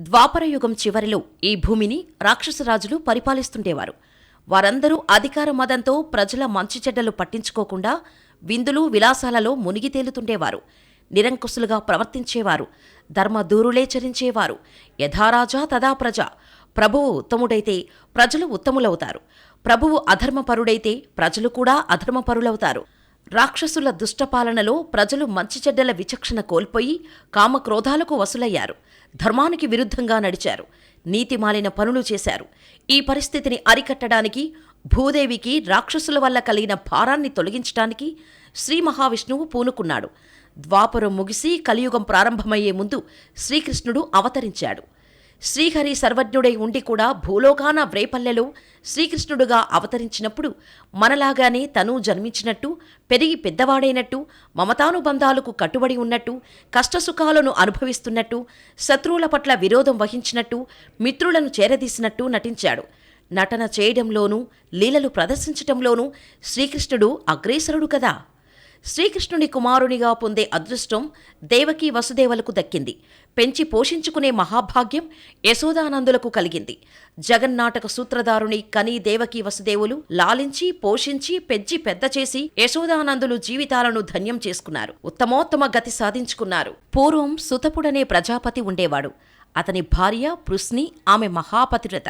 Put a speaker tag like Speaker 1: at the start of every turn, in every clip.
Speaker 1: ద్వాపరయుగం చివరిలో ఈ భూమిని రాక్షసరాజులు పరిపాలిస్తుండేవారు. వారందరూ అధికార మదంతో ప్రజల మంచి చెడ్డలు పట్టించుకోకుండా విందులు విలాసాలలో మునిగి తేలుతుండేవారు. నిరంకుశులుగా ప్రవర్తించేవారు. ధర్మదూరులే చరించేవారు. యథారాజా తదా ప్రజ. ప్రభువు ఉత్తముడైతే ప్రజలు ఉత్తములవుతారు. ప్రభువు అధర్మపరుడైతే ప్రజలు కూడా అధర్మపరులవుతారు. రాక్షసుల దుష్టపాలనలో ప్రజలు మంచి చెడ్డల విచక్షణ కోల్పోయి కామక్రోధాలకు వసులయ్యారు. ధర్మానికి విరుద్ధంగా నడిచారు. నీతిమాలిన పనులు చేశారు. ఈ పరిస్థితిని అరికట్టడానికి భూదేవికి రాక్షసుల వల్ల కలిగిన భారాన్ని తొలగించడానికి శ్రీ మహావిష్ణువు పూనుకున్నాడు. ద్వాపరం ముగిసి కలియుగం ప్రారంభమయ్యే ముందు శ్రీకృష్ణుడు అవతరించాడు. శ్రీహరి సర్వజ్ఞుడై ఉండి కూడా భూలోకాన వ్రేపల్లెలో శ్రీకృష్ణుడుగా అవతరించినప్పుడు మనలాగానే తను జన్మించినట్టు పెరిగి పెద్దవాడైనట్టు మమతానుబంధాలకు కట్టుబడి ఉన్నట్టు కష్టసుఖాలను అనుభవిస్తున్నట్టు శత్రువుల పట్ల విరోధం వహించినట్టు మిత్రులను చేరదీసినట్టు నటించాడు. నటన చేయడంలోనూ లీలలు ప్రదర్శించటంలోనూ శ్రీకృష్ణుడు అగ్రేసరుడు కదా! శ్రీకృష్ణుని కుమారునిగా పొందే అదృష్టం దేవకీ వసుదేవలకు దక్కింది. పెంచి పోషించుకునే మహాభాగ్యం యశోదానందులకు కలిగింది. జగన్నాటక సూత్రధారుని కని దేవకీ వసుదేవులు లాలించి పోషించి పెంచి పెద్ద చేసి యశోదానందులు జీవితాలను ధన్యం చేసుకున్నారు. ఉత్తమోత్తమ గతి సాధించుకున్నారు. పూర్వం సుతపుడనే ప్రజాపతి ఉండేవాడు. అతని భార్య పృస్ని ఆమె మహాపతిరత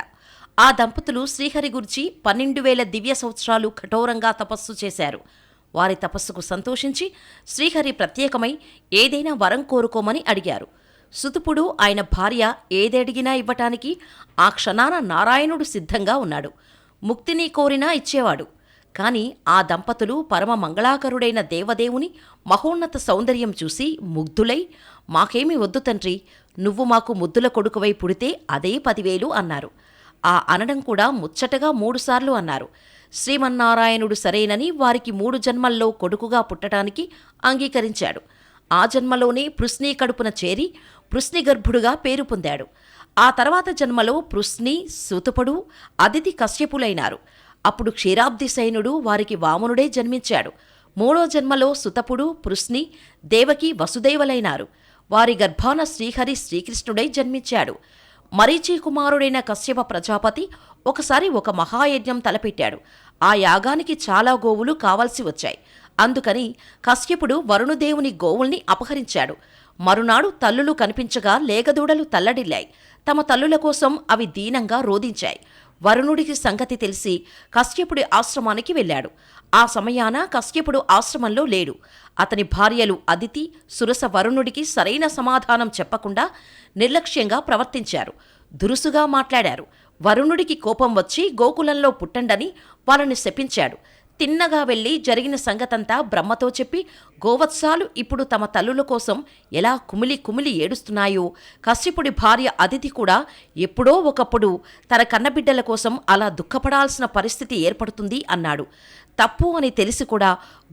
Speaker 1: ఆ దంపతులు శ్రీహరి గురించి పన్నెండు వేల దివ్య సంవత్సరాలు కఠోరంగా తపస్సు చేశారు. వారి తపస్సుకు సంతోషించి శ్రీహరి ప్రత్యేకమై ఏదైనా వరం కోరుకోమని అడిగారు. సుతుపుడు ఆయన భార్య ఏదడిగినా ఇవ్వటానికి ఆ క్షణాన నారాయణుడు సిద్ధంగా ఉన్నాడు. ముక్తిని కోరినా ఇచ్చేవాడు. కాని ఆ దంపతులు పరమ మంగళాకరుడైన దేవదేవుని మహోన్నత సౌందర్యం చూసి ముగ్ధులై మాకేమి వద్దు తండ్రి నువ్వు మాకు ముద్దుల కొడుకువై పుడితే అదే పదివేలు అన్నారు. ఆ అనడం కూడా ముచ్చటగా మూడుసార్లు అన్నారు. శ్రీమన్నారాయణుడు సరేనని వారికి మూడు జన్మల్లో కొడుకుగా పుట్టడానికి అంగీకరించాడు. ఆ జన్మలోనే పృస్ని కడుపున చేరి పృస్ని గర్భుడుగా పేరు పొందాడు. ఆ తర్వాత జన్మలో పృశ్ని సూతపుడు అతిథి కశ్యపులైనారు. అప్పుడు క్షీరాబ్ది సైనుడు వారికి వామనుడే జన్మించాడు. మూడో జన్మలో సుతపుడు పృశ్ని దేవకి వసుదేవలైనారు. వారి గర్భాన శ్రీహరి శ్రీకృష్ణుడై జన్మించాడు. మరీచి కుమారుడైన కశ్యప ప్రజాపతి ఒకసారి ఒక మహాయజ్ఞం తలపెట్టాడు. ఆ యాగానికి చాలా గోవులు కావాల్సి వచ్చాయి. అందుకని కశ్యపుడు వరుణుదేవుని గోవుల్ని అపహరించాడు. మరునాడు తల్లులు కనిపించగా లేగదూడలు తల్లడిల్లాయి. తమ తల్లుల కోసం అవి దీనంగా రోధించాయి. వరుణుడికి సంగతి తెలిసి కశ్యపుడి ఆశ్రమానికి వెళ్ళాడు. ఆ సమయాన కశ్యపుడు ఆశ్రమంలో లేడు. అతని భార్యలు అదితి సురస వరుణుడికి సరైన సమాధానం చెప్పకుండా నిర్లక్ష్యంగా ప్రవర్తించారు. దురుసుగా మాట్లాడారు. వరుణుడికి కోపం వచ్చి గోకులంలో పుట్టండని వాళ్ళని శపించాడు. తిన్నగా వెళ్ళి జరిగిన సంగతంతా బ్రహ్మతో చెప్పి గోవత్సాలు ఇప్పుడు తమ తల్లుల కోసం ఎలా కుమిలి కుమిలి ఏడుస్తున్నాయో కశ్యపుడి భార్య అతిథి కూడా ఎప్పుడో ఒకప్పుడు తన కన్నబిడ్డల కోసం అలా దుఃఖపడాల్సిన పరిస్థితి ఏర్పడుతుంది అన్నాడు. తప్పు అని తెలిసి కూడా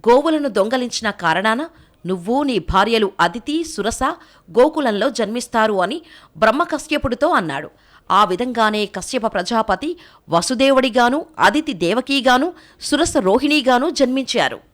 Speaker 1: గోవులను దొంగలించిన కారణాన నువ్వు నీ భార్యలు అదితి సురస గోకులంలో జన్మిస్తారు అని బ్రహ్మకశ్యపుడితో అన్నాడు. ఆ విధంగానే కశ్యప ప్రజాపతి వసుదేవుడిగాను అదితి దేవకీగాను సురస రోహిణిగాను జన్మించారు.